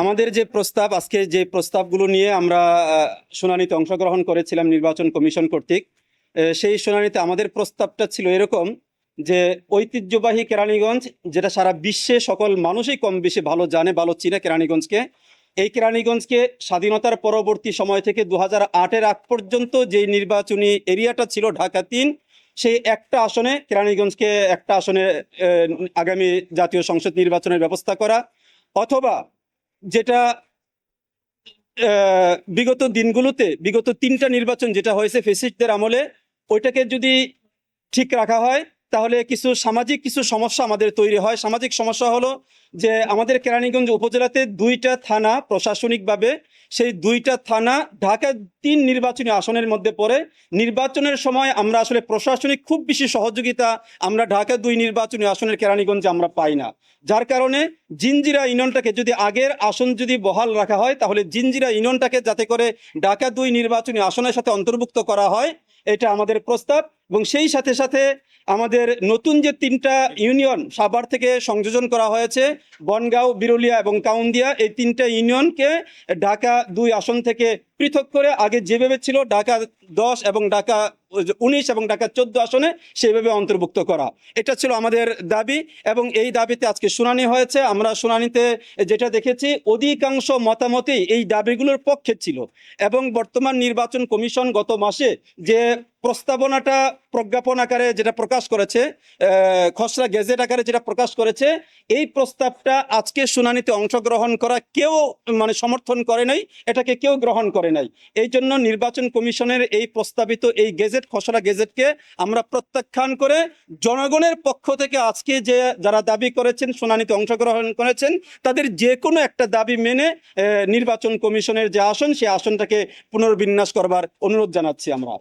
আমাদের যে প্রস্তাব, আজকে যে প্রস্তাবগুলো নিয়ে আমরা শুনানিতে অংশগ্রহণ করেছিলাম নির্বাচন কমিশন কর্তৃক সেই শুনানিতে আমাদের প্রস্তাবটা ছিল এরকম যে, ঐতিহ্যবাহী কেরানীগঞ্জ, যেটা সারা বিশ্বে সকল মানুষই কম বেশি ভালো জানে, ভালো চিনে কেরানীগঞ্জকে, এই কেরানীগঞ্জকে স্বাধীনতার পরবর্তী সময় থেকে দু হাজার আটের আগ পর্যন্ত যে নির্বাচনী এরিয়াটা ছিল ঢাকা তিন, সেই একটা আসনে কেরানীগঞ্জকে একটা আসনে আগামী জাতীয় সংসদ নির্বাচনের ব্যবস্থা করা, অথবা যেটা বিগত দিনগুলোতে, বিগত তিনটা নির্বাচন যেটা হয়েছে ফেসিস্টদের আমলে, ওইটাকে যদি ঠিক রাখা হয় তাহলে কিছু সামাজিক কিছু সমস্যা আমাদের তৈরি হয়। সামাজিক সমস্যা হলো যে আমাদের কেরানীগঞ্জ উপজেলাতে দুইটা থানা প্রশাসনিকভাবে, সেই দুইটা থানা ঢাকা তিন নির্বাচনী আসনের মধ্যে পড়ে। নির্বাচনের সময় আমরা আসলে প্রশাসনিক খুব বেশি সহযোগিতা আমরা ঢাকা দুই নির্বাচনী আসনের কেরানীগঞ্জে আমরা পাই না। যার কারণে জিঞ্জিরা ইউনিয়নটাকে যদি আগের আসন যদি বহাল রাখা হয়, তাহলে জিঞ্জিরা ইউনিয়নটাকে যাতে করে ঢাকা দুই নির্বাচনী আসনের সাথে অন্তর্ভুক্ত করা হয়, এটা আমাদের প্রস্তাব। এবং সেই সাথে সাথে আমাদের নতুন যে তিনটা ইউনিয়ন সাভার থেকে সংযোজন করা হয়েছে, বনগাঁও, বিরুলিয়া এবং কাউন্দিয়া, এই তিনটা ইউনিয়নকে ঢাকা দুই আসন থেকে পৃথক করে আগে যেভাবে ছিল ঢাকা দশ এবং ঢাকা উনিশ এবং ঢাকা চোদ্দ আসনে সেইভাবে অন্তর্ভুক্ত করা। এটা ছিল আমাদের দাবি এবং এই দাবিতে আজকে শুনানি হয়েছে। আমরা শুনানিতে যেটা দেখেছি, অধিকাংশ মতামতেই এই দাবিগুলোর পক্ষে ছিল এবং বর্তমান নির্বাচন কমিশন গত মাসে যে প্রস্তাবনাটা প্রজ্ঞাপন আকারে যেটা প্রকাশ করেছে খসড়া গেজেট আকারে যেটা প্রকাশ করেছে, এই প্রস্তাবটা আজকে শুনানিতে অংশগ্রহণ করা কেউ মানে সমর্থন করে নাই, এটাকে কেউ গ্রহণ করে নাই। এই জন্য নির্বাচন কমিশনের এই প্রস্তাবিত এই গেজেট, খসড়া গেজেটকে আমরা প্রত্যাখ্যান করে জনগণের পক্ষ থেকে আজকে যে যারা দাবি করেছেন, শুনানিতে অংশগ্রহণ করেছেন, তাদের যে কোনো একটা দাবি মেনে নির্বাচন কমিশনের যে আসন সেই আসনটাকে পুনর্বিন্যাস করবার অনুরোধ জানাচ্ছি আমরা।